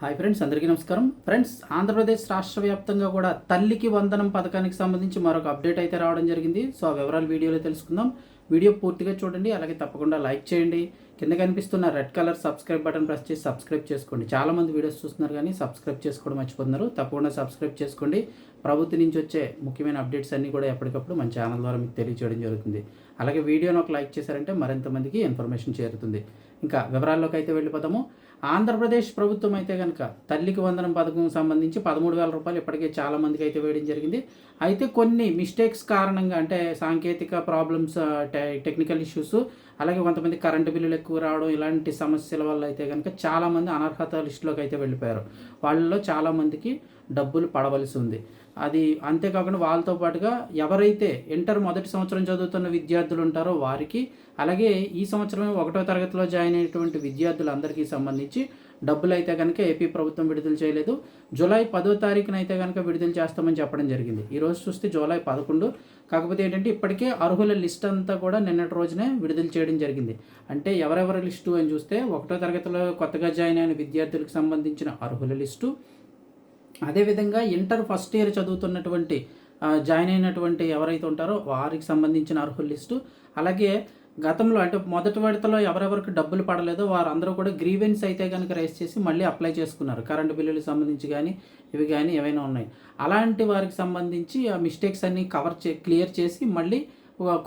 Hi friends అందరికీ నమస్కారం. Friends Andhra Pradesh రాష్ట్ర వ్యాప్తంగా కూడా తల్లికి వందనం పథకానికి సంబంధించి మరొక అప్డేట్ అయితే రావడం జరిగింది. సో ఆ వివరాలు వీడియోలో తెలుసుకుందాం. వీడియో పూర్తిగా చూడండి అలాగే తప్పకుండా లైక్ చేయండి. కింద కనిపిస్తున్న red colour subscribe button press చేసి సబ్స్క్రైబ్ చేసుకోండి. చాలా మంది వీడియోస్ చూస్తున్నారు కానీ సబ్స్క్రైబ్ చేసుకోవడం మర్చిపోతున్నారు. తప్పకుండా సబ్స్క్రైబ్ చేసుకోండి. ప్రభుత్వం నుంచి వచ్చే ముఖ్యమైన అప్డేట్స్ అన్నీ కూడా ఎప్పటికప్పుడు మన ఛానల్ ద్వారా మీకు తెలియజేయడం జరుగుతుంది. అలాగే వీడియోని ఒక లైక్ చేశారంటే మరింత మందికి ఇన్ఫర్మేషన్ చేరుతుంది. ఇంకా వివరాల్లోకి అయితే వెళ్ళిపోతాము ఆంధ్రప్రదేశ్ ప్రభుత్వం అయితే కనుక తల్లికి వందనం పథకం సంబంధించి పదమూడు వేల రూపాయలు ఇప్పటికే చాలా మందికి అయితే వేయడం జరిగింది. అయితే కొన్ని మిస్టేక్స్ కారణంగా అంటే సాంకేతిక ప్రాబ్లమ్స్ టెక్నికల్ ఇష్యూస్ అలాగే కొంతమంది కరెంటు బిల్లులు ఎక్కువ రావడం ఇలాంటి సమస్యల వల్ల అయితే కనుక చాలామంది అనర్హత లిస్టులోకి అయితే వెళ్ళిపోయారు. వాళ్ళలో చాలామందికి డబ్బులు పడవలసి ఉంది. అది అంతేకాకుండా వాళ్ళతో పాటుగా ఎవరైతే ఇంటర్ మొదటి సంవత్సరం చదువుతున్న విద్యార్థులు ఉంటారో వారికి అలాగే ఈ సంవత్సరం ఒకటో తరగతిలో జాయిన్ అయినటువంటి విద్యార్థులందరికీ సంబంధించి డబ్బులు అయితే కనుక ఏపీ ప్రభుత్వం విడుదల చేయలేదు. జూలై పదో తారీఖున అయితే కనుక విడుదల చేస్తామని చెప్పడం జరిగింది. ఈరోజు చూస్తే జూలై పదకొండు. కాకపోతే ఏంటంటే ఇప్పటికే అర్హుల లిస్ట్ అంతా కూడా నిన్నటి రోజునే విడుదల చేయడం జరిగింది. అంటే ఎవరెవరి లిస్టు అని చూస్తే ఒకటో తరగతిలో కొత్తగా జాయిన్ అయిన విద్యార్థులకు సంబంధించిన అర్హుల లిస్టు. అదేవిధంగా ఇంటర్ ఫస్ట్ ఇయర్ చదువుతున్నటువంటి జాయిన్ అయినటువంటి ఎవరైతే ఉంటారో వారికి సంబంధించిన అర్హుల లిస్టు. అలాగే గతంలో అంటే మొదటి విడతలో ఎవరెవరికి డబ్బులు పడలేదో వారందరూ కూడా గ్రీవెన్స్ అయితే కనుక రైస్ చేసి మళ్ళీ అప్లై చేసుకున్నారు. కరెంటు బిల్లులకు సంబంధించి కానీ ఇవి కానీ ఏవైనా ఉన్నాయి. అలాంటి వారికి సంబంధించి ఆ మిస్టేక్స్ అన్ని కవర్ చే క్లియర్ చేసి మళ్ళీ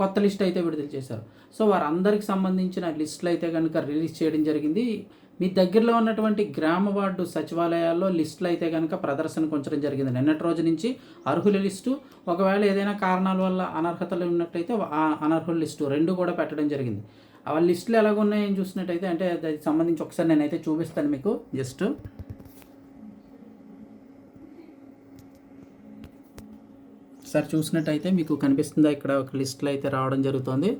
కొత్త లిస్ట్ అయితే విడుదల చేశారు. సో వారందరికి సంబంధించిన లిస్టులు అయితే కనుక రిలీజ్ చేయడం జరిగింది. మీ దగ్గరలో ఉన్నటువంటి గ్రామ వార్డు సచివాలయాల్లో లిస్టులు అయితే కనుక ప్రదర్శనకు ఉంచడం జరిగింది. నిన్నటి రోజు నుంచి అర్హుల లిస్టు ఒకవేళ ఏదైనా కారణాల వల్ల అనర్హతలు ఉన్నట్టయితే ఆ అనర్హుల లిస్టు రెండు కూడా పెట్టడం జరిగింది. ఆ లిస్టులు ఎలాగ ఉన్నాయని చూసినట్టయితే అంటే దానికి సంబంధించి ఒకసారి నేనైతే చూపిస్తాను మీకు. జస్ట్ సార్ చూసినట్టయితే మీకు కనిపిస్తుందా? ఇక్కడ ఒక లిస్టులు అయితే రావడం జరుగుతుంది.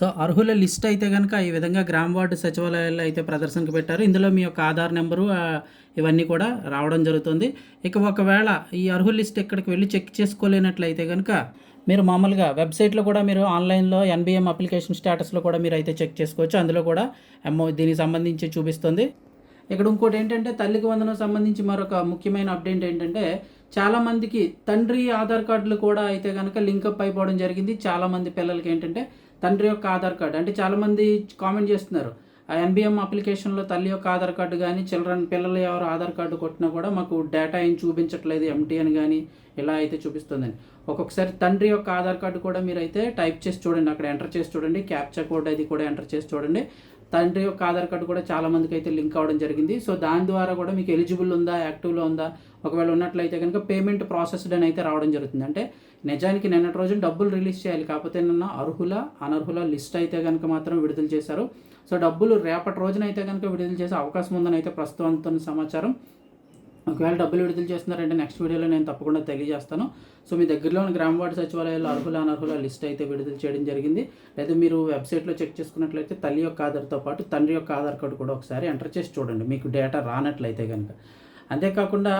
సో అర్హుల లిస్ట్ అయితే కనుక ఈ విధంగా గ్రామ వార్డు సచివాలయాల్లో అయితే ప్రదర్శనకు పెట్టారు. ఇందులో మీ యొక్క ఆధార్ నెంబరు ఇవన్నీ కూడా రావడం జరుగుతుంది. ఇక ఒకవేళ ఈ అర్హుల లిస్ట్ ఇక్కడికి వెళ్ళి చెక్ చేసుకోలేనట్లయితే కనుక మీరు మామూలుగా వెబ్సైట్లో కూడా మీరు ఆన్లైన్లో ఎన్బిఎం అప్లికేషన్ స్టేటస్లో కూడా మీరు అయితే చెక్ చేసుకోవచ్చు. అందులో కూడా అమౌ దీనికి సంబంధించి చూపిస్తుంది. ఇక్కడ ఇంకోటి ఏంటంటే తల్లికి వందనం సంబంధించి మరొక ముఖ్యమైన అప్డేట్ ఏంటంటే చాలామందికి తండ్రి ఆధార్ కార్డులు కూడా అయితే కనుక లింకప్ అయిపోవడం జరిగింది. చాలామంది పిల్లలకి ఏంటంటే తండ్రి యొక్క ఆధార్ కార్డు అంటే చాలామంది కామెంట్ చేస్తున్నారు. ఎన్బిఎం అప్లికేషన్లో తల్లి యొక్క ఆధార్ కార్డు కానీ చిల్డ్రన్ పిల్లలు ఎవరు ఆధార్ కార్డు కొట్టినా కూడా మాకు డేటా ఏం చూపించట్లేదు ఎంటీఎన్ కానీ ఇలా అయితే చూపిస్తుందని ఒక్కొక్కసారి తండ్రి యొక్క ఆధార్ కార్డు కూడా మీరు అయితే టైప్ చేసి చూడండి అక్కడ ఎంటర్ చేసి చూడండి క్యాప్చా కోడ్ అది కూడా ఎంటర్ చేసి చూడండి. తండ్రి యొక్క ఆధార్ కార్డు కూడా చాలా మందికి అయితే లింక్ అవ్వడం జరిగింది. సో దాని ద్వారా కూడా మీకు ఎలిజిబుల్ ఉందా యాక్టివ్లో ఉందా ఒకవేళ ఉన్నట్లయితే కనుక పేమెంట్ ప్రాసెస్డ్ అని అయితే రావడం జరుగుతుంది. అంటే నిజానికి నిన్నటి రోజున డబ్బులు రిలీజ్ చేయాలి కాకపోతే నిన్న అర్హుల అనర్హుల లిస్ట్ అయితే కనుక మాత్రం విడుదల చేశారు. సో డబ్బులు రేపటి రోజున అయితే కనుక విడుదల చేసే అవకాశం ఉందని అయితే ప్రస్తుతం సమాచారం. ఒకవేళ డబ్బులు విడుదల చేస్తున్నారంటే నెక్స్ట్ వీడియోలో నేను తప్పకుండా తెలియజేస్తాను. సో మీ దగ్గరలో ఉన్న గ్రామ వార్డు సచివాలయాలు అర్హుల అనర్హుల లిస్ట్ అయితే విడుదల చేయడం జరిగింది. లేదా మీరు వెబ్సైట్లో చెక్ చేసుకున్నట్లయితే తల్లి యొక్క ఆధార్తో పాటు తండ్రి యొక్క ఆధార్ కార్డు కూడా ఒకసారి ఎంటర్ చేసి చూడండి. మీకు డేటా రానట్లయితే కనుక. అంతేకాకుండా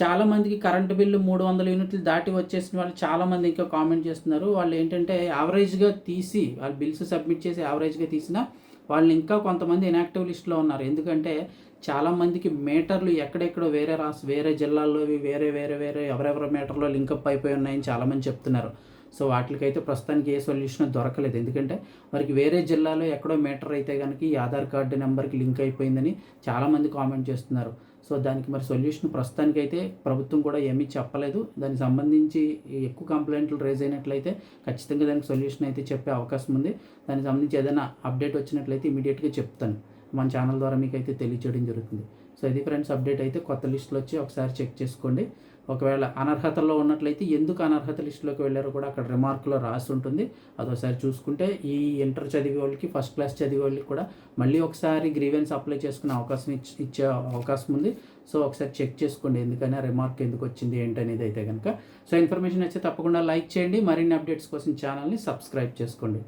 చాలామందికి కరెంటు బిల్లు మూడు వందల యూనిట్లు దాటి వచ్చేసిన వాళ్ళు చాలామంది ఇంకా కామెంట్ చేస్తున్నారు. వాళ్ళు ఏంటంటే యావరేజ్గా తీసి వాళ్ళు బిల్స్ సబ్మిట్ చేసి యావరేజ్గా తీసిన వాళ్ళు ఇంకా కొంతమంది ఇనాక్టివ్ లిస్ట్లో ఉన్నారు. ఎందుకంటే చాలామందికి మీటర్లు ఎక్కడెక్కడో వేరే రాష్ట్ర వేరే జిల్లాల్లో వేరే వేరే వేరే ఎవరెవరి మీటర్లో లింకప్ అయిపోయి ఉన్నాయని చాలామంది చెప్తున్నారు. సో వాటికైతే ప్రస్తుతానికి ఏ సొల్యూషన్ దొరకలేదు. ఎందుకంటే వారికి వేరే జిల్లాలో ఎక్కడో మీటర్ అయితే కనుక ఈ ఆధార్ కార్డు నెంబర్కి లింక్ అయిపోయిందని చాలామంది కామెంట్ చేస్తున్నారు. సో దానికి మరి సొల్యూషన్ ప్రస్తుతానికి అయితే ప్రభుత్వం కూడా ఏమీ చెప్పలేదు. దానికి సంబంధించి ఎక్కువ కంప్లైంట్లు రేజ్ అయినట్లయితే ఖచ్చితంగా దానికి సొల్యూషన్ అయితే చెప్పే అవకాశం ఉంది. దానికి సంబంధించి ఏదైనా అప్డేట్ వచ్చినట్లయితే ఇమీడియట్గా చెప్తాను. మన ఛానల్ ద్వారా మీకు అయితే తెలియచేయడం జరుగుతుంది. సో ఇది ఫ్రెండ్స్ అప్డేట్ అయితే కొత్త లిస్టులు వచ్చి ఒకసారి చెక్ చేసుకోండి. ఒకవేళ అనర్హతలో ఉన్నట్లయితే ఎందుకు అనర్హత లిస్టులోకి వెళ్ళారో కూడా అక్కడ రిమార్క్లో రాసి ఉంటుంది. అదొకసారి చూసుకుంటే ఈ ఇంటర్ చదివే వాళ్ళకి ఫస్ట్ క్లాస్ చదివే వాళ్ళకి కూడా మళ్ళీ ఒకసారి గ్రీవెన్స్ అప్లై చేసుకునే అవకాశం ఇచ్చే అవకాశం ఉంది. సో ఒకసారి చెక్ చేసుకోండి ఎందుకని రిమార్క్ ఎందుకు వచ్చింది ఏంటనేది అయితే కనుక సో ఇన్ఫర్మేషన్ వచ్చి తప్పకుండా లైక్ చేయండి. మరిన్ని అప్డేట్స్ కోసం ఛానల్ని సబ్స్క్రైబ్ చేసుకోండి.